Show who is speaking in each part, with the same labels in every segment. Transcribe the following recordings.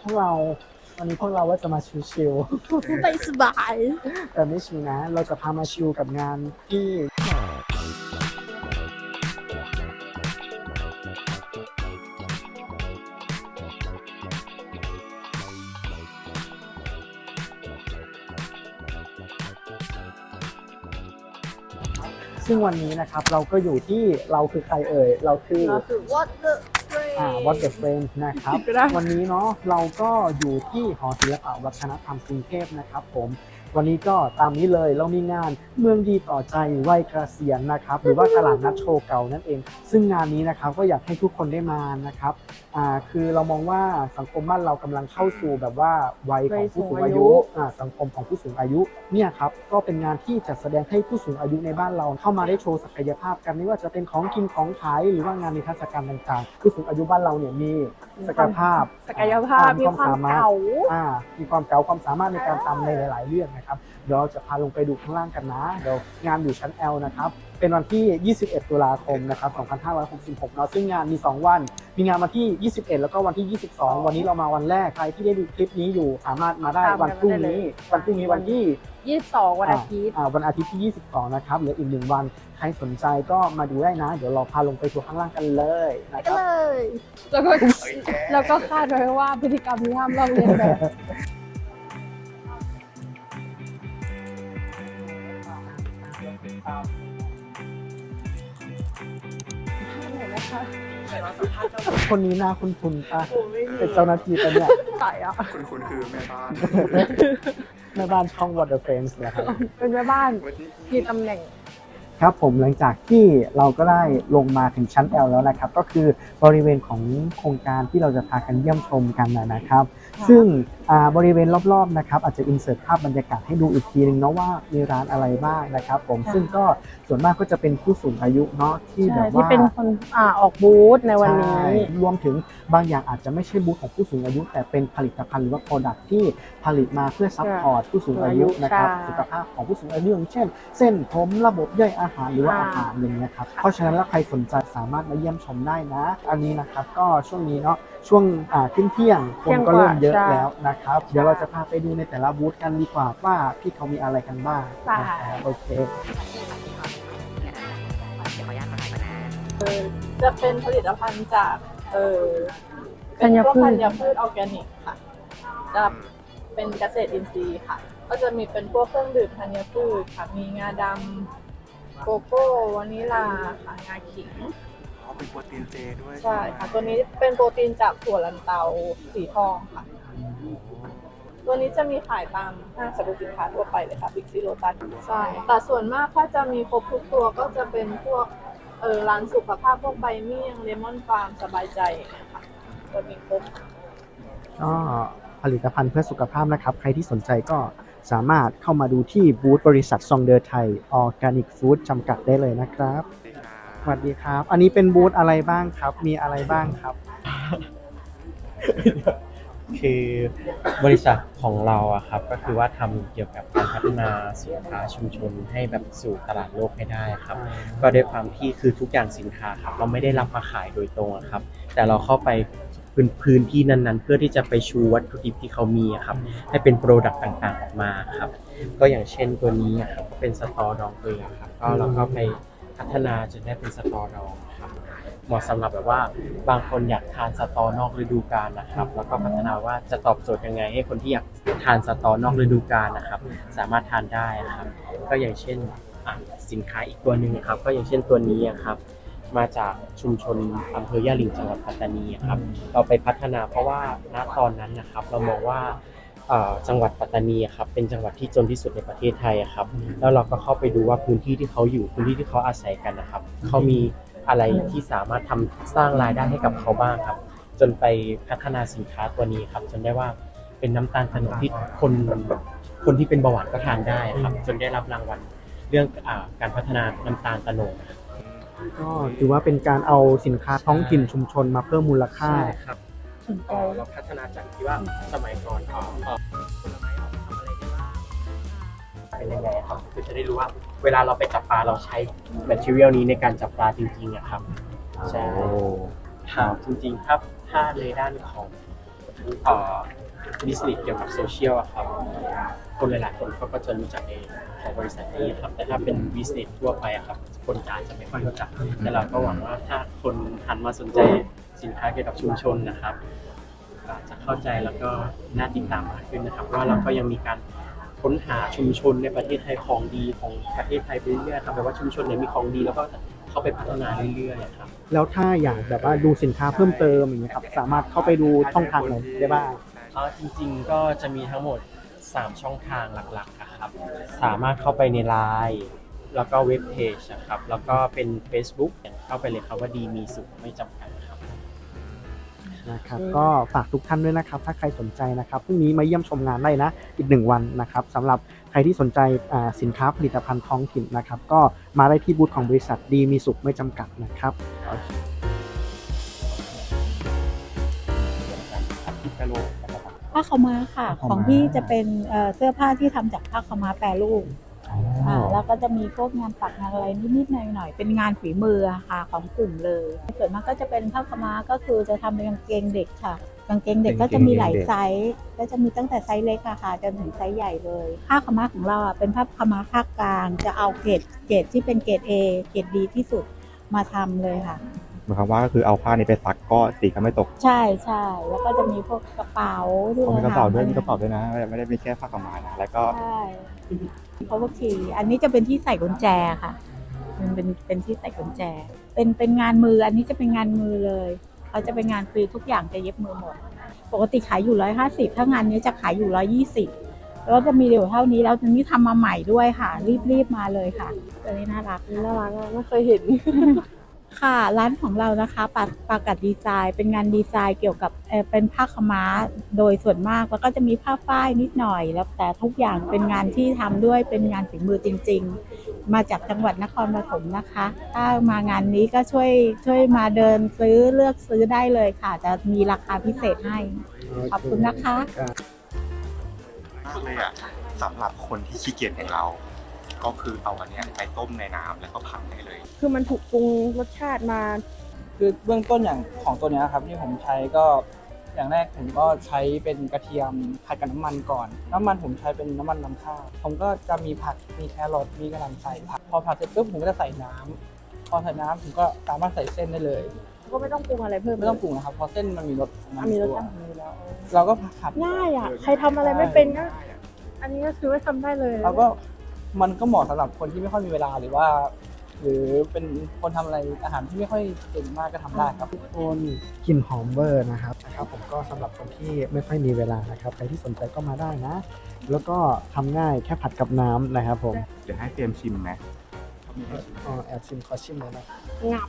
Speaker 1: พวกเราวันนี้พวกเราว่าจะมาชิว
Speaker 2: ไปสบาย
Speaker 1: ๆแต่ไม่ชิวนะ เราจะพามาชิวกับงานที่ซึ่งวันนี้นะครับ เราก็อยู่ที่เราคือใครเอ่ย เราคือ
Speaker 2: ก็คื อ what the
Speaker 1: อ่า What the Frame นะครับ
Speaker 2: ก็ได้
Speaker 1: วันนี้เนาะเราก็อยู่ที่หอศิลปะวัฒนธรรมกรุงเทพนะครับผมวันนี้ก็ตามนี้เลยเรามีงานเมืองดีต่อใจวัยเกษียณนะครับ หรือว่าตลาดนัดโชว์เก่านั่นเอง ซึ่งงานนี้นะครับก็อยากให้ทุกคนได้มานะครับอ่าคือเรามองว่าสังคมบ้านเรากำลังเข้าสู่แบบว่าวัยของผู้สูงอายุอ่าสังคมของผู้สูงอายุเนี่ยครับก็เป็นงานที่จัดแสดงให้ผู้สูงอายุในบ้านเราเข้ามาได้โชว์ศักยภาพกันไม่ว่าจะเป็นของกินของขายหรือว่างานนิทรรศการต่างๆ ผู้สูงอายุบ้านเราเนี่ยมี ศักยภาพ
Speaker 2: ศักยภาพ มีความเก่า
Speaker 1: อ่ามีความเก๋าความสามารถในการทำในหลาย ๆ เรื่องนะครับ เดี๋ยวเราจะพาลงไปดูข้างล่างกันนะเดี๋ยวงานอยู่ชั้น L นะครับเป็นวันที่ 21 ตุลาคม นะครับ 2566 เนาะ ซึ่งงานมี 2 วัน มีงานวันที่ 21 แล้วก็วันที่ 22 วันนี้เรามาวันแรก ใครที่ได้ดูคลิปนี้อยู่ สามารถมาได้
Speaker 2: ตามกัน
Speaker 1: วันพรุ่ง
Speaker 2: ได้เลย
Speaker 1: นี้ วันพรุ่งนี้วันที่
Speaker 2: 22 วันอาทิตย์
Speaker 1: อ่าวันอาทิตย์ที่ 22 นะครับเหลืออีกหนึ่งวัน ใครสนใจก็มาดูได้นะ เดี๋ยวเราพาลงไปทัวร์ข้างล่างกันเลยนะค
Speaker 2: ก็
Speaker 1: รับ
Speaker 2: เลย แล้วก็ แล้วก็คาดไว้ว่าพฤติกรรมที่ห้ามลอกเลียนแบบ
Speaker 1: คนนี้หน้าคุณคุณปะเป็นเจ้าหน้าที่ปะเนี่ย
Speaker 2: ใส่อะ
Speaker 3: คุณคุณคือแม่บ้าน
Speaker 1: แม่บ้านช่อง Water Frames นะครับ
Speaker 2: เป็นแม่บ้าน
Speaker 3: วันนี้
Speaker 2: มีตำแหน่ง
Speaker 1: ครับผมหลังจากที่เราก็ได้ลงมาถึงชั้น L แล้วนะครับ ก็คือบริเวณของโครงการที่เราจะพากันเยี่ยมชมกันนะนะครับ
Speaker 2: ค่ะ
Speaker 1: ซึ่งอ่า บริเวณรอบๆนะครับอาจจะอินเสิร์ตภาพบรรยากาศให้ดูอีกทีนึงเนาะว่ามีร้านอะไรบ้างนะครับผมซึ่งก็ส่วนมากก็จะเป็นผู้สูงอายุเนาะที่แบ
Speaker 2: ใช่
Speaker 1: บ
Speaker 2: ที่
Speaker 1: ว่า
Speaker 2: เป็นคนอ่าออกบูธในวันนี้
Speaker 1: ใช่รวมถึงบางอย่างอาจจะไม่ใช่บูธของผู้สูงอายุ แต่เป็นผลิตภัณฑ์หรือว่าโปรดักที่ผลิตมาเพื่อซัพพอร์ตผู้สูงอายุนะครับ
Speaker 2: ใช่
Speaker 1: สุขภาพของผู้สูงอายุอย่างเช่น เส้นผมระบบย่อยอาหารหรือว่า
Speaker 2: ค่ะ
Speaker 1: อาหารอย่างเงี้ยครับเพราะฉะนั้นแล้วใครสนใจสามารถมาเยี่ยมชมได้นะ อันนี้นะครับก็ช่วงนี้เนาะช่วงอ่าขึ้นเที่ยงคนก็เริ่มเยอะแล้วนะครับเดี๋ยวเราจะพาไปดูในแต่ละบูธกันดีกว่าว่าพี่เขามีอะไรกันบ้างนะครับโอเค
Speaker 4: จะเป็นผลิตภัณฑ์จากเออ
Speaker 2: ธัญพืช
Speaker 4: เป็นพวกธัญพืชออร์แกนิกค่ะจะเป็นเกษตรอินทรีย์ค่ะ ก็จะมีเป็นพวกเครื่องดื่มธัญพืชค่ะมีงาดำโกโก้วานิลาค่ะงาขิง
Speaker 3: อ๋อเป็นโปรตีนเจด้วย
Speaker 4: ใช่ค่ะ ตัวนี้เป็นโปรตีนจากถั่วลันเตาสีทองค่ะ ตัวนี้จะมีขายตามห้างสรรพสินค้าทั่วไปเลยค่ะบิ๊กซีโรตัสใช่แต่ส่วนมากถ้าจะมีครบทุกตัวก็จะเป็นพวกเออร้านสุขภาพพวกใบเมี่ยงเลมอนฟาร์มสบายใจอย่างเงี้ยค่ะจะมีครบ
Speaker 1: ก็ผลิตภัณฑ์เพื่อสุขภาพนะครับ ใครที่สนใจก็สามารถเข้ามาดูที่บูธบริษัทซองเดอร์ไทยออร์แกนิกฟู้ดจำกัดได้เลยนะครับสวัสดีครับ อันนี้เป็นบูธอะไรบ้างครับ มีอะไรบ้างครับ
Speaker 5: คือบริษัทของเราอะครับก็คือว่าทำเกี่ยวกับการพัฒนาสินค้าชุมชนให้แบบสู่ตลาดโลกให้ได้ครับ ก็ด้วยความที่คือทุกอย่างสินค้าครับเราไม่ได้รับมาขายโดยตรงอะครับ แต่เราเข้าไปพื้นพื้นที่นั้นๆ เพื่อที่จะไปชูวัตถุดิบที่เขามีอะครับ ให้เป็นโปรดักต์ต่างๆออกมาครับ ก็อย่างเช่นตัวนี้อะครับก็เป็นสตอดองเกลือครับก็เราก็ไปพัฒนาจนได้เป็นสตอดองครับ เหมาะสำหรับแบบว่าบางคนอยากทานสตอนอกฤดูกาลนะครับ แล้วก็พัฒนาว่าจะตอบโจทย์ยังไง ให้คนที่อยากทานสตอนอกฤดูกาลนะครับ สามารถทานได้นะครับ ก็อย่างเช่นสินค้าอีกตัวหนึ่งครับ ก็อย่างเช่นตัวนี้อะครับมาจากชุมชนอำเภอย่าลิงจังหวัดปัตตานีอะครับ เราไปพัฒนาเพราะว่าณตอนนั้นนะครับ เรามองว่าจังหวัดปัตตานีครับเป็นจังหวัดที่จนที่สุดในประเทศไทยครับ แล้วเราก็เข้าไปดูว่าพื้นที่ที่เขาอยู่พื้นที่ที่เขาอาศัยกันนะครับเขามี อะไรที่สามารถทำสร้างรายได้ให้กับเขาบ้างครับ จนไปพัฒนาสินค้าตัวนี้ครับ จนได้ว่าเป็นน้ำตาลโตนดที่คนคนที่เป็นเบาหวานก็ทานได้ครับ จนได้รับรางวัลเรื่องอาการพัฒนาน้ำตาลโตนดครับ
Speaker 1: ก็ถือว่าเป็นการเอาสินค้าท้องถิ่นชุมชนมาเพิ่มมูลค่า
Speaker 5: ใช่ครับเอ่อเราพัฒนาจากที่ว่าสมัยก่อนเอ่อเอ่อผลไม้เอาทำอะไรได้บ้างเป็นยังไงครับคือจะได้รู้ว่า เวลาเราไปจับปลาเราใช้แมทเทียลนี้ในการจับปลาจริงๆอะครับ ใช่ ครับจริงๆครับถ้าในด้านของเอ่อบิสเนสเกี่ยวกับโซเชียลอะครับ คนหลายๆคนเขาก็จะรู้จักในของบริษัทนี้ครับ แต่ถ้าเป็นบิสเนสทั่วไปอะครับ คนจะอาจจะไม่ค่อยรู้จัก แต่เราก็หวังว่าถ้าคนหันมาสนใจสินค้าเกี่ยวกับชุมชนนะครับก็อาจจะเข้าใจแล้วก็น่าติดตามมากขึ้นนะครับเพราะว่าเราก็ยังมีการ ค้นหาชุมชนในประเทศไทยของดีของประเทศไทยไปเรื่อยๆครับแบบว่าชุมชนไหนมีของดีแล้วก็เข้าไปพัฒนาเรื่อยๆอะครับ
Speaker 1: แล้วถ้าอยากแบบว่าดูสินค้าเพิ่มเติมอย่างเงี้ยครับสามารถเข้าไปดูช่องทางไหนได้บ้าง
Speaker 5: เอ่อจริงๆก็จะมีทั้งหมด 3 ช่องทางหลักๆอะครับสามารถเข้าไปใน Line แล้วก็เว็บเพจนะครับแล้วก็เป็น Facebook เข้าไปเลยครับว่าดีมีสุขไม่จำกัดครับ
Speaker 1: นะครับก็ฝากทุกท่านด้วยนะครับ ถ้าใครสนใจนะครับพรุ่งนี้มาเยี่ยมชมงานได้นะอีกหนึ่งวันนะครับสำหรับใครที่สนใจอ่าสินค้าผลิตภัณฑ์ท้องถิ่นนะครับ ก็มาได้ที่บูธของบริษัทดีมีสุขไม่จำกัดนะครับ
Speaker 6: ผ้าขาวม้าค่ะ ของพี่จะเป็นเอ่อเสื้อผ้าที่ทำจากผ้าขาวม้าแปรรูป อ่าแล้วก็จะมีพวกงานปักงานอะไรนิดๆหน่อยๆเป็นงานฝีมืออะค่ะของกลุ่มเลยส่วนมากก็จะเป็นผ้าขาวม้าก็คือจะทำเป็นกางเกงเด็กค่ะกางเกงเด็กก็จะมีหลายไซส์ก็จะมีตั้งแต่ไซส์เล็กอะค่ะจนถึงไซส์ใหญ่เลยผ้าขาวม้าของเราอะเป็นผ้าขาวม้าภาคกลาง จะเอาเกรดเกรดที่เป็นเกรด A เกรดดีที่สุดมาทำเลยค่ะ
Speaker 7: หมายความว่าก็คือเอาผ้านี้ไปซักก็สีก็ไม่ตก
Speaker 6: ใช่ใช่แล้วก็จะมีพวกกระเป๋าที่
Speaker 7: มีกระเป๋าด้วย
Speaker 6: ทำ
Speaker 7: มีกระเป๋าด้วยนะไม่ไม่ได้มีแค่ผ้าขาวม้านะแล้วก็
Speaker 6: ใช่ เพราะว่าคีอันนี้จะเป็นที่ใส่กุญแจค่ะ มันเป็นเป็นที่ใส่กุญแจ เป็นเป็นงานมืออันนี้จะเป็นงานมือเลยเขาจะเป็นงานฟรีทุกอย่างจะเย็บมือหมด ปกติขายอยู่ร้อยห้าสิบถ้างานนี้จะขายอยู่ร้อยี่สิบแล้วจะมีเดี๋ยวเท่านี้แล้วตอนนี้ทำมาใหม่ด้วยค่ะ รีบๆมาเลยค่ะตัวนี้น่ารัก
Speaker 2: น่ารักไม่เคยเห็น
Speaker 6: ค่ะร้านของเรานะคะปาปากัดดีไซน์เป็นงานดีไซน์เกี่ยวกับเอ่อเป็นผ้าขาวม้าโดยส่วนมากแล้วก็จะมีผ้าฝ้ายนิดหน่อย แล้วแต่ทุกอย่างเป็นงานที่ทำด้วยเป็นงานฝีมือจริง ๆ มาจากจังหวัดนครปฐมนะคะ ถ้ามางานนี้ก็ช่วยช่วยมาเดินซื้อเลือกซื้อได้เลยค่ะ จะมีราคาพิเศษให้ ขอบคุณนะคะ
Speaker 7: เลยอะสำหรับคนที่ขี้เกียจอย่างเรา ก็คือเอาอันเนี้ยไปต้มในน้ำแล้วก็ผัดได้เลย
Speaker 2: คือมันถูกปรุงรสชาติมา
Speaker 8: คือเบื้องต้นอย่างของตัวเนี้ยครับที่ผมใช้ก็อย่างแรกผมก็ใช้เป็นกระเทียมผัดกับน้ำมันก่อน น้ำมันผมใช้เป็นน้ำมันลำข้าวผมก็จะมีผักมีแครอทมีกระหล่ำใส่ผักพอผัดเสร็จปุ๊บผมก็จะใส่น้ำพอใส่น้ำผมก็สามารถใส่เส้นได้เลย
Speaker 2: ก็ไม่ต้องปรุงอะไรเพิ่ม
Speaker 8: ไม่ต้องปรุงนะครับเพราะเส้นมันมีรสของมัน
Speaker 2: อะมีรส
Speaker 8: ตัว
Speaker 2: ชาติของมันอยู่แล้ว
Speaker 8: เราก็ผัด
Speaker 2: ง่ายอะ ใครทำอะไรไม่เป็นก็อันนี้ก็คือว่าทำได้เลย
Speaker 8: แล้วก็ มันก็เหมาะสำหรับคนที่ไม่ค่อยมีเวลาหรือว่า หรือเป็นคนทำอะไรอาหารที่ไม่ค่อยเก่งมากก็ทำได้ครับ
Speaker 1: ทุกคนกลิ่นหอมเบอร์นะครับนะครับ ผมก็สำหรับคนที่ไม่ค่อยมีเวลานะครับใครที่สนใจก็มาได้นะ แล้วก็ทำง่ายแค่ผัดกับน้ำนะครับผม
Speaker 7: เดี๋ยวให้เตรียมชิมไหม
Speaker 1: อ๋อแอบชิมขอชิมเลยนะ
Speaker 2: งับ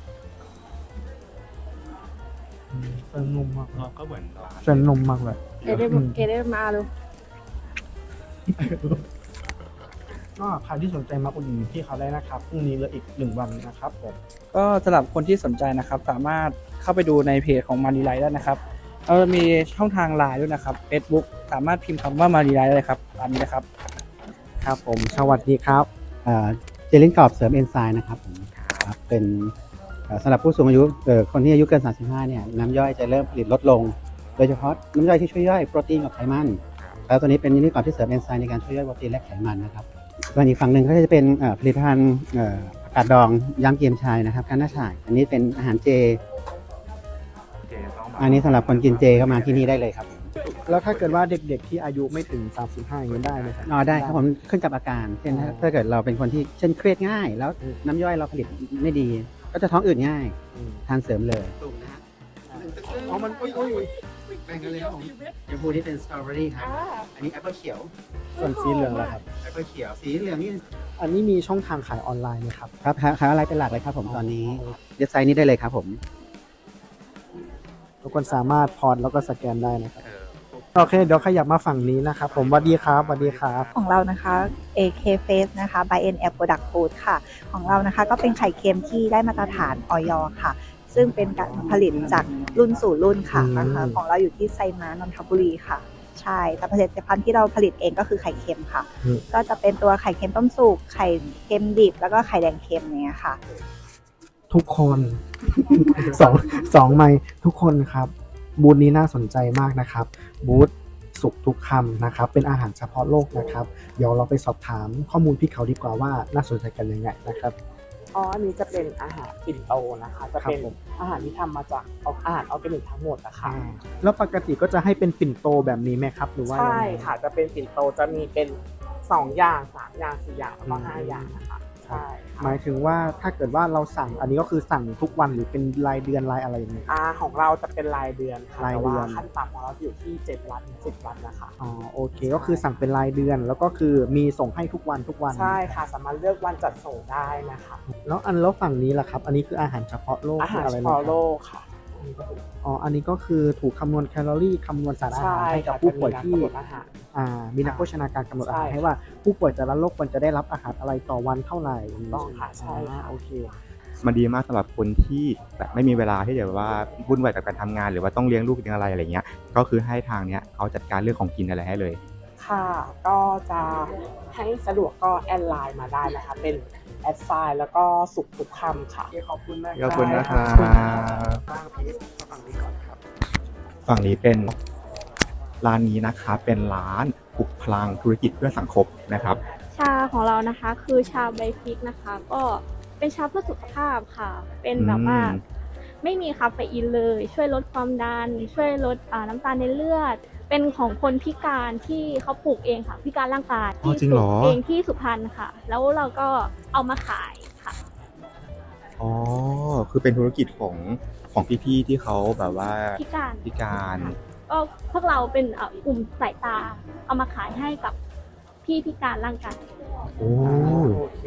Speaker 1: อืมเส้นนุ่มมาก
Speaker 7: เราก็เหมือนร้าน
Speaker 1: เส้นนุ่มมากเลย
Speaker 2: เอเดมเอเดมมาเลย
Speaker 1: ก็ใครที่สนใจมาอุดหนุนพี่เขาได้นะครับพรุ่งนี้เหลยอีกหนึ่งวันนะครับผม
Speaker 8: ก็สำหรับคนที่สนใจนะครับ สามารถเข้าไปดูในเพจของมารีไลได้นะครับเราจะมีช่องทางไลน์ด้วยนะครับ Facebook สามารถพิมพ์คำว่ามารีไลได้เลยครับตามนี้นะครับ
Speaker 1: ครับผมสวัสดีครับ
Speaker 9: อ่าเจลลินกรอบเสริมเอนไซม์นะครับผมครับเป็นอ่าสำหรับผู้สูงอายุเอ่อคนที่อายุเกิน 35 เนี่ยน้ำย่อยจะเริ่มผลิตลดลง โดยเฉพาะน้ำย่อยที่ช่วยย่อยโปรตีนกับไขมัน แล้วตัวนี้เป็นเจลลินกรอบที่เสริมเอนไซม์ในการช่วยย่อยโปรตีนและไขมันนะครับ ส่วนอีกฝั่งหนึ่งก็จะเป็นอ่าผลิตภัณฑ์เอ่อผักกาดดองย้ำเกียมชายนะครับก้านหน้าฉ่ายอันนี้เป็นอาหารเจ
Speaker 7: เจต้องมา
Speaker 9: อันนี้สำหรับคนกินเจก็มาที่นี่ได้เลยครับ
Speaker 1: แล้วถ้าเกิดว่าเด็กๆที่อายุไม่ถึง 35อย่างนี้ได้ไหมครับ
Speaker 9: อ๋อได้ครับผมขึ้นกับอาการ เช่นถ้าถ้าเกิดเราเป็นคนที่เช่นเครียดง่าย แล้วน้ำย่อยเราผลิตไม่ดี ก็จะท้องอืดง่าย
Speaker 1: อืม
Speaker 9: ทานเสริมเลย
Speaker 1: อ๋อมันอุ้ยอุ้ยอุ้ย
Speaker 9: แบ่งกันเลยครับผมชมพูที่เป็นสตรอเบอรี่ครับอันนี้แอปเปิลเขียว
Speaker 1: ส่วนสีเหลืองล่ะครับ
Speaker 9: แอปเปิลเขียวสีเหลืองนี่
Speaker 1: อันนี้มีช่องทางขายออนไลน์ไหมครับ
Speaker 9: ครับขายขายอะไรเป็นหลักเลยครับผมตอนนี้เว็บไซต์นี้ได้เลยครับผม
Speaker 1: ทุกคนสามารถพอร์ตแล้วก็สแกนได้นะครับโอเค เดี๋ยวขยับมาฝั่งนี้นะครับผมสวัสดีครับสวัสดีครับ
Speaker 10: ของเรานะคะ AK Face นะคะ by NL Product Food ค่ะ ของเรานะคะก็เป็นไข่เค็มที่ได้มาตรฐานออยค่ะ ซึ่งเป็นการผลิตจาก รุ่นสู่รุ่นค่ะ
Speaker 1: อืม
Speaker 10: นะคะของเราอยู่ที่ไซม้านนทบุรีค่ะใช่แต่ผลิตภัณฑ์ที่เราผลิตเองก็คือไข่เค็มค่ะ ก็จะเป็นตัวไข่เค็มต้มสุกไข่เค็มดิบแล้วก็ไข่แดงเค็มเนี้ยค่ะ
Speaker 1: ทุกคนสองสองไมค์ทุกคนครับ บูธนี้น่าสนใจมากนะครับ บูธสุกทุกคำนะครับ เป็นอาหารเฉพาะโลกนะครับ เดี๋ยวเราไปสอบถามข้อมูลพี่เขาดีกว่าว่าน่าสนใจกันยังไงนะครับ
Speaker 11: อ๋ออันนี้จะเป็นอาหารปิ่นโตนะคะ จะเป็น
Speaker 1: ครับผม
Speaker 11: อาหารที่ทำมาจากอาหารออร์แกนิกทั้งหมดนะคะ
Speaker 1: แล้วปกติก็จะให้เป็นปิ่นโตแบบนี้ไหมครับ หรือว่า
Speaker 11: ใช่
Speaker 1: ยังไง
Speaker 11: ค่ะจะเป็นปิ่นโตจะมีเป็นสองอย่างสามอย่างสี่อย่างแล้วก็
Speaker 1: อืม
Speaker 11: ห้าอย่างนะคะ ใช่
Speaker 1: หมายถึงว่าถ้าเกิดว่าเราสั่งอันนี้ก็คือสั่งทุกวันหรือเป็นรายเดือนรายอะไรยังไง
Speaker 11: อาของเราจะเป็นรายเดือนค่ะ
Speaker 1: ราย
Speaker 11: แต่
Speaker 1: เดือน
Speaker 11: ว่าขั้นต่ำของเราอยู่ที่เจ็ดวันสิบวันนะคะ
Speaker 1: อ๋อโอเคก็คือสั่งเป็นรายเดือน แล้วก็คือมีส่งให้ทุกวันทุกวัน
Speaker 11: ใช่ค่ะสามารถเลือกวันจัดส่งได้นะคะ
Speaker 1: แล้วอันแล้วฝั่งนี้ล่ะครับ อันนี้คืออาหารเฉพาะโลก
Speaker 11: อาหาร
Speaker 1: คืะไร
Speaker 11: เฉ
Speaker 1: นะ
Speaker 11: พาะ
Speaker 1: ครับ
Speaker 11: โลกค่ะ
Speaker 1: อ๋อ อันนี้ก็คือถูกคำนวณแคลอรี่คำนวณสารอาหาร
Speaker 11: ใช่
Speaker 1: ให้กับ
Speaker 11: ค่ะ
Speaker 1: ผู้ป่วย
Speaker 11: จะ
Speaker 1: ที่
Speaker 11: มีนักกำหนดอาหาร
Speaker 1: อ่ามีนักโภชนาการกำหนดอาหาร
Speaker 11: ใช่
Speaker 1: ให้ว่าผู้ป่วยแต่ละโรคควรจะได้รับอาหารอะไรต่อวันเท่าไหร่
Speaker 11: ถูกต้องค่ะใช่ค่ะ
Speaker 1: อ่าโอเค
Speaker 7: มันดีมากสำหรับคนที่แบบไม่มีเวลาที่จะแบบว่าวุ่นวายกับการทำงาน หรือว่าต้องเลี้ยงลูกเลี้ยงอะไรอะไรเงี้ย ก็คือให้ทางเนี้ยเขาจัดการเรื่องของกินอะไรให้เลย
Speaker 11: ค่ะ ก็จะให้สะดวกก็แอดไลน์มาได้นะคะเป็น แอดไซน์แล้วก็สุขทุกคำค่ะ
Speaker 1: ขอบคุณมาก
Speaker 7: ขอบคุณนะครับ
Speaker 1: บ้างพีฝั่งนี้ก่อนครับ
Speaker 7: ฝั่งนี้เป็นร้านนี้นะครับเป็นร้านปลุกพลังธุรกิจเพื่อสังคมนะครับ
Speaker 2: ชาของเรานะคะคือชาใบพริกนะคะ ก็เป็นชาเพื่อสุขภาพค่ะ เป็นแบบว่า
Speaker 7: อืม
Speaker 2: ไม่มีคาเฟอีนเลย ช่วยลดความดัน ช่วยลดอ่าน้ำตาลในเลือด เป็นของคนพิการที่เขาปลูกเองค่ะ พิการร่างกาย
Speaker 7: อ๋อ
Speaker 2: ที่
Speaker 7: จริงเหรอ
Speaker 2: ปลูกเองที่สุพรรณค่ะ แล้วเราก็เอามาขายค่ะ
Speaker 7: อ๋อ คือเป็นธุรกิจของของพี่ๆที่เขาแบบว่า
Speaker 2: พิการ
Speaker 7: พิการ
Speaker 2: ก็พวกเราเป็นอะกลุ่มสายตาเอามาขายให้กับพี่พิการร่างกาย
Speaker 7: โอ้
Speaker 1: โอเค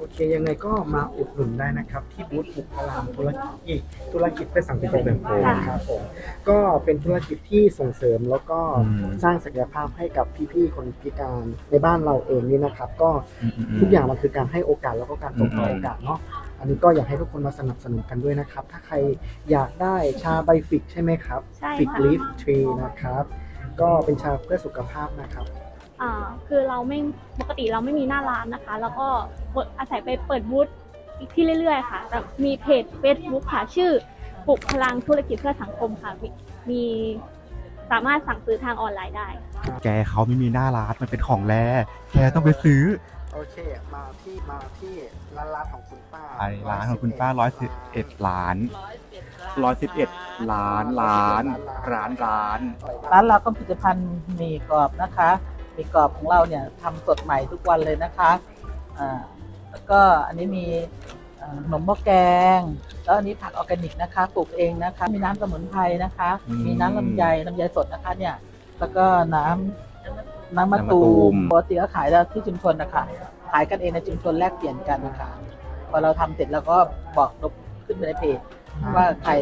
Speaker 1: โอเคยังไงก็มาอุดหนุนได้นะครับ ที่บูธปลุกพลังธุรกิจธุรกิจเพื่อสังคมนะครับผมก็เป็นธุรกิจที่ส่งเสริมแล้วก็
Speaker 7: อืม
Speaker 1: สร้างศักยภาพให้กับพี่ๆคนพิการในบ้านเราเองนี่นะครับ ก็
Speaker 7: อืมๆๆ
Speaker 1: ทุกอย่างมันคือการให้โอกาสแล้วก็การส่งต่อ
Speaker 7: อืมๆ
Speaker 1: โอกาสเนาะอันนี้ก็อยากให้ทุกคนมาสนับสนุนกันด้วยนะครับ ถ้าใครอยากได้ชาใบฟิกใช่ไหมครับ
Speaker 2: ใช่
Speaker 1: ฟิก
Speaker 2: ค่ะ
Speaker 1: ลีฟทรีนะครับ ก็เป็นชาเพื่อสุขภาพนะครับ
Speaker 2: อ่า คือเราไม่ปกติเราไม่มีหน้าร้านนะคะ แล้วก็อาศัยไปเปิดบูธที่เรื่อยๆ ค่ะแต่มีเพจ Facebook ค่ะชื่อปลุกพลังธุรกิจเพื่อสังคมค่ะมีมีสามารถสั่งซื้อทางออนไลน์ได้
Speaker 7: แกเขาไม่มีหน้าร้านมันเป็นของแรแกต้องไปซื้อ
Speaker 1: โอเค มาที่มาที่ร้านร้านของคุณป้า
Speaker 7: ไอ้ร้านของคุณป้าร้อยสิบเอ็ดล้านร้อยสิบเอ็ดล้านล้านร้านร้าน
Speaker 12: ร้านเราก็ผลิตภัณฑ์หมี่กรอบนะคะห มี่กรอบของเราเนี่ยทำสดใหม่ทุกวันเลยนะคะอ่าแล้วก็อันนี้มีเอ่อขนมหม้อแกง แล้วอันนี้ผักออร์แกนิกนะคะปลูกเองนะคะ มีน้ำสมุนไพรนะคะ
Speaker 7: อืม
Speaker 12: มีน้ำลำไยลำไยสดนะคะเนี่ย แล้วก็น้ำน้ำมะ
Speaker 7: น้ำมะตู
Speaker 12: ตู
Speaker 7: ม
Speaker 12: มปกติก็ขายแล้วที่ชุมชนนะคะขายกันเองในชุมชนแลกเปลี่ยนกันนะคะพอเราทำเสร็จเราก็บอกลบขึ้นไปในเพจว่าใคร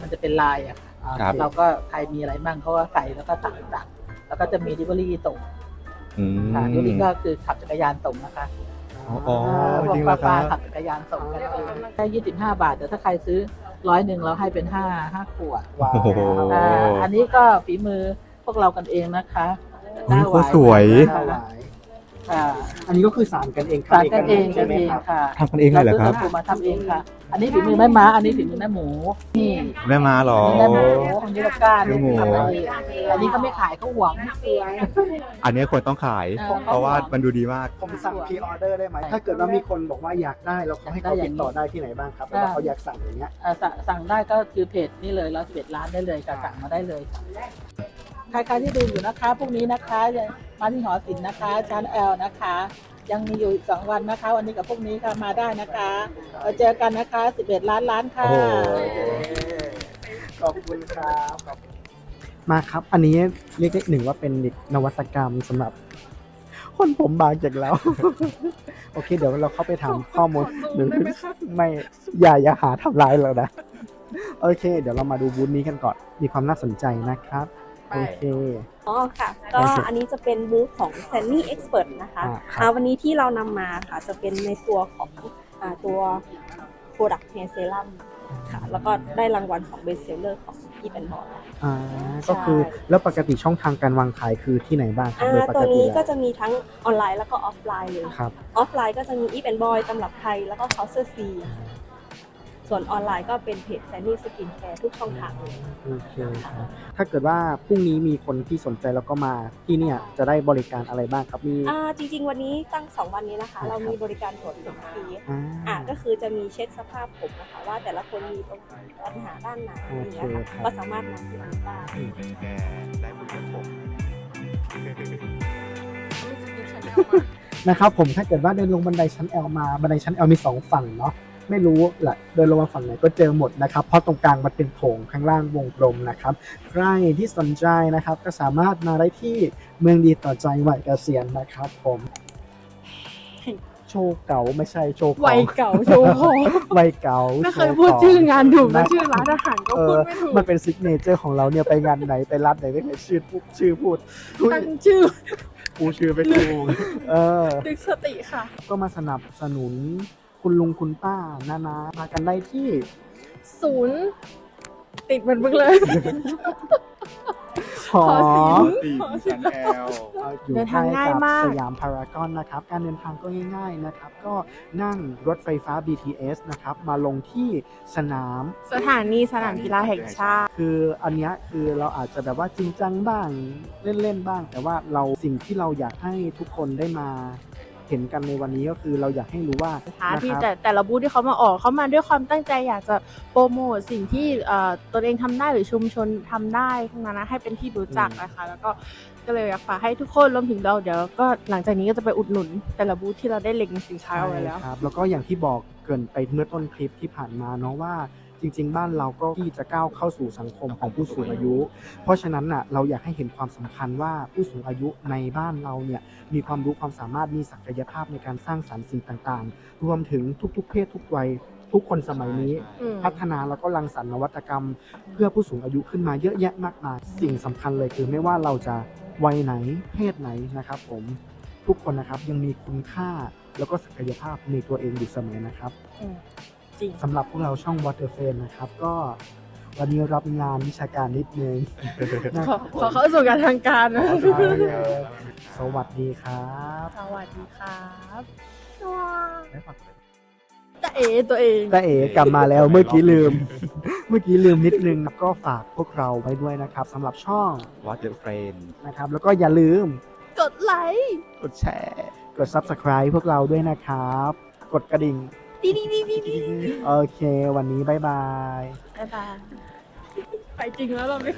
Speaker 12: มันจะเป็นไลายอะค่ะ
Speaker 7: ครับ
Speaker 12: เราก็ใครมีอะไรบ้างเขาก็ใส่แล้วก็สั่งสั่งแล้วก็จะมีดิบรี่ส่ง
Speaker 7: อืม
Speaker 12: ค่ะดิบรี่ก็คือขับจักรยานส่งนะคะ
Speaker 7: อ๋ออ๋อ
Speaker 12: พวก
Speaker 7: จริงเหร
Speaker 12: ป้า
Speaker 7: อค
Speaker 12: ป้า
Speaker 7: รับ
Speaker 12: ขับจักรยานส่งกันเองแค่ยี่สิบห้าบาท แต่ถ้าใครซื้อร้อยหนึ่งเราให้เป็นห้าห้าขวด
Speaker 1: ว้า
Speaker 7: โอ้โห
Speaker 1: ว
Speaker 12: อ่าอันนี้ก็ฝีมือพวกเรากันเองนะคะ
Speaker 7: โอ้ยโคตรสวย
Speaker 1: ถ
Speaker 12: ค่ะ
Speaker 1: วาย
Speaker 12: ค่ะ
Speaker 1: อันนี้ก็คือสารกันเอง
Speaker 12: สารกันเอง
Speaker 1: ใช่
Speaker 12: กัน
Speaker 1: ไหม
Speaker 12: เอง
Speaker 1: ครับ
Speaker 12: ค่ะ
Speaker 7: ทำกันเองเลยเหรอครับา
Speaker 12: ซื้อน้ำปูมาทำเองค่ะ อันนี้ฝีมือแม่ม้าอันนี้ฝีมือแม่หมูนี่
Speaker 7: แม่มาเหรอ
Speaker 12: แม่หมูอันนี้ละก้า
Speaker 7: แม่หมู
Speaker 12: ทำเองอันนี้ก็ไม่ขายเขาหวง
Speaker 7: อันนี้ควรต้องขาย
Speaker 12: เออ
Speaker 7: เพราะว่ามันดูดีมาก
Speaker 1: ผมสั่งพรีออเดอร์ได้ไหม ถ้าเกิดว่ามีคนบอกว่าอยากได้แล้วเขาให้เขาติดต่อได้ที่ไหนบ้างครับแล้วาเขาอยากสั่งอย่างเงี้ย
Speaker 12: เอ่อสั่งสั่งได้ก็คือเพจนี่เลยร้อยสิบเอ็ดล้านได้เลยค่ะสั่งมาได้เลย ค่ะใครๆที่ดูอยู่นะคะพรุ่งนี้นะคะมาที่หอศิลป์นะคะ ชั้นแอลนะคะ ยังมีอยู่อีกสองวันนะคะ วันนี้กับพรุ่งนี้ค่ะมาได้นะคะเราเจอกันนะคะสิบเอ็ดล้านล้านค่ะ
Speaker 7: โอ้โห
Speaker 1: ขอบคุณครับขอบคุณมาครับ อันนี้เรียกได้หนึ่งว่าเป็นนวัตกรรมสำหรับ คนผมบางจากเรา โอเค เดี๋ยวเราเข้าไปถามข้อมูลหรือไม่อย่าอย่าหาทำร้ายเรานะ โอเค เดี๋ยวเรามาดูบูธนี้กันก่อน มีความน่าสนใจนะครับ โอเค
Speaker 13: อ๋อค่ะ ก็
Speaker 1: โอเค
Speaker 13: อันนี้จะเป็นบูธของ s a n n y Expert นะคะ
Speaker 1: อ่าครับ
Speaker 13: อ่าวันนี้ที่เรานำมาค่ะจะเป็นในตัวของอ่าตัว Product Hair Serum ค่ะ แล้วก็ได้รางวัลของ Best Seller ของ e p a n b o
Speaker 1: อ่า ก็คือแล้วปกติช่องทางการวางขายคือที่ไหนบ้างครับ
Speaker 13: อ่า
Speaker 1: โดยป
Speaker 13: ตั
Speaker 1: ก
Speaker 13: ว
Speaker 1: ติ
Speaker 13: นี้
Speaker 1: แล้
Speaker 13: ก็
Speaker 1: ว
Speaker 13: จะมีทั้งออนไลน์แล้วก็ออฟไลน์เลย
Speaker 1: ครับ
Speaker 13: ออฟไลน์ก็จะมี e p a n b o y ตำรับไทยแล้วก็ c u l t u r e C ส่วนออนไลน์ก็เป็นเพจแซนนี่สกินแคร์ทุกช่องทางเลย
Speaker 1: โอเคครับถ้าเกิดว่าพรุ่งนี้มีคนที่สนใจแล้วก็มาที่เนี่ยจะได้บริการอะไรบ้างครับมี
Speaker 13: อ่าจริง ๆ วันนี้ตั้ง 2 วันนี้นะคะเรามีบริการตรวจผมฟรี
Speaker 1: อ่า
Speaker 13: อ่าก็คือจะมีเช็คสภาพผมนะคะ ว่าแต่ละคนมีปัญหาด้านไหนอย่างเงี้ยค่ะ
Speaker 1: โอเคครับ
Speaker 13: ก็สามารถมาที่ร้านได้
Speaker 7: แกได้บุญกับผม
Speaker 1: นะครับผมถ้าเกิดว่าเดินลงบันไดชั้น L มาบันไดชั้น L มีสองฝั่งเนาะ ไม่รู้แหละเดินลงมาฝั่งไหนก็เจอหมดนะครับเพราะตรงกลางมันเป็นโถงข้างล่างวงกลมนะครับใครที่สนใจนะครับก็สามารถมาได้ที่เมืองดีต่อใจวัยเกษียณนะครับ ผมโชว์เก่าไม่ใช่โชว์ของ
Speaker 4: วัยเก่าโชว์ของ
Speaker 1: วัยเก่า
Speaker 4: ไม่เคย
Speaker 1: โว์
Speaker 4: พูด
Speaker 1: ข
Speaker 4: ชื่องานถูกนะะชื่อร้านอาหารก็
Speaker 1: เอ
Speaker 4: พูด
Speaker 1: อ
Speaker 4: ไม่ถูก
Speaker 1: มันเป็นซิกเนเจอร์ของเราเนี่ยไปงานไหนไปร้านไหนไม่เคยชื่อพูดชื่อพูดอุ๊ย
Speaker 4: ตั้งชื่อ
Speaker 1: กูชื่อไปถูกเออ
Speaker 4: ดึกสติค่ะ
Speaker 1: ก็มาสนับสนุน คุณลุงคุณป้านานามากันได้ที่
Speaker 4: ศูนย์ติดเหมือนมึงเลย
Speaker 1: หอ
Speaker 7: สี่ชั้นแอล
Speaker 1: อยู่
Speaker 4: เดิน
Speaker 1: ใก
Speaker 4: ทาง
Speaker 1: ล้
Speaker 4: ง่าย
Speaker 1: กับ
Speaker 4: มาก
Speaker 1: สยามพารากอนนะครับ การเดินทางก็ง่ายๆนะครับ ก็นั่งรถไฟฟ้า BTS นะครับ มาลงที่สนาม
Speaker 4: สถานีสนามกีฬาแห่งชาติ
Speaker 1: คืออันเนี้ยคือเราอาจจะแบบว่าจริงจังบ้างเล่นๆบ้าง แต่ว่าเราสิ่งที่เราอยากให้ทุกคนได้มาเห็นกันในวันนี้ก็คือเราอยากให้รู้ว่า
Speaker 4: นะคะ
Speaker 1: นะ
Speaker 4: ที่
Speaker 1: ครับ
Speaker 4: แต่แต่ละบูธที่เขามาออกเขามาด้วยความตั้งใจอยากจะโปรโมทสิ่งที่เอ่อตนเองทำได้หรือชุมชนทำได้ทั้งนั้นนะให้เป็นที่รู้จักนะคะ แล้วก็ก็เลยอยากฝากให้ทุกคนรวมถึงเราเดี๋ยวก็หลังจากนี้ก็จะไปอุดหนุน แต่ละบูธที่เราได้เล็งสินค้าเอาไว้แล้ว
Speaker 1: ใช่ครับแล้วก็อย่างที่บอกเกรินไปเมื่อต้นคลิปที่ผ่านมาเนาะว่า จริง ๆ บ้านเราก็ที่จะก้าวเข้าสู่สังคมของผู้สูงอายุ เพราะฉะนั้นน่ะเราอยากให้เห็นความสำคัญว่าผู้สูงอายุในบ้านเราเนี่ยมีความรู้ความสามารถมีศักยภาพในการสร้างสรรค์สิ่งต่างๆ รวมถึงทุก ๆ เพศทุกวัยทุกคนสมัยนี้
Speaker 4: อืม
Speaker 1: พัฒนาแล้วก็รังสรรค์นวัตกรรม เพื่อผู้สูงอายุขึ้นมาเยอะแยะมากมายสิ่งสำคัญเลยคือไม่ว่าเราจะวัยไหนเพศไหนนะครับ ผมทุกคนนะครับยังมีคุณค่าแล้วก็ศักยภาพในตัวเองอยู่เสมอนะครับ
Speaker 4: อืมจ ริง
Speaker 1: สำหรับพวกเราช่อง Water f r a m e นะครับ ก็วันนี้รับงานวิชาการนิดนึง นะ
Speaker 4: ขอขอเข้าสู่การทางการนะ
Speaker 1: สวัสดีครับ
Speaker 4: สวัสดีครับ
Speaker 1: ได้ฝาก
Speaker 4: ตะเอตัวเอง
Speaker 1: ตาเอ๋กลับมาแล้วเมื่อกี้ลืม เมื่อกี้ลืมนิดนึงก็ฝากพวกเราไว้ด้วยนะครับสำหรับช่อง
Speaker 7: Water Friend
Speaker 1: นะครับ แล้วก็อย่าลืม
Speaker 4: กดไลค์
Speaker 1: กดแชร์ กด Subscribe พวกเราด้วยนะครับ กดกระดิ่ง
Speaker 4: ดีดีดีดีดี
Speaker 1: โอเค วันนี้บายบาย
Speaker 4: บ๊ายบายไปจริงแล้วเราไม่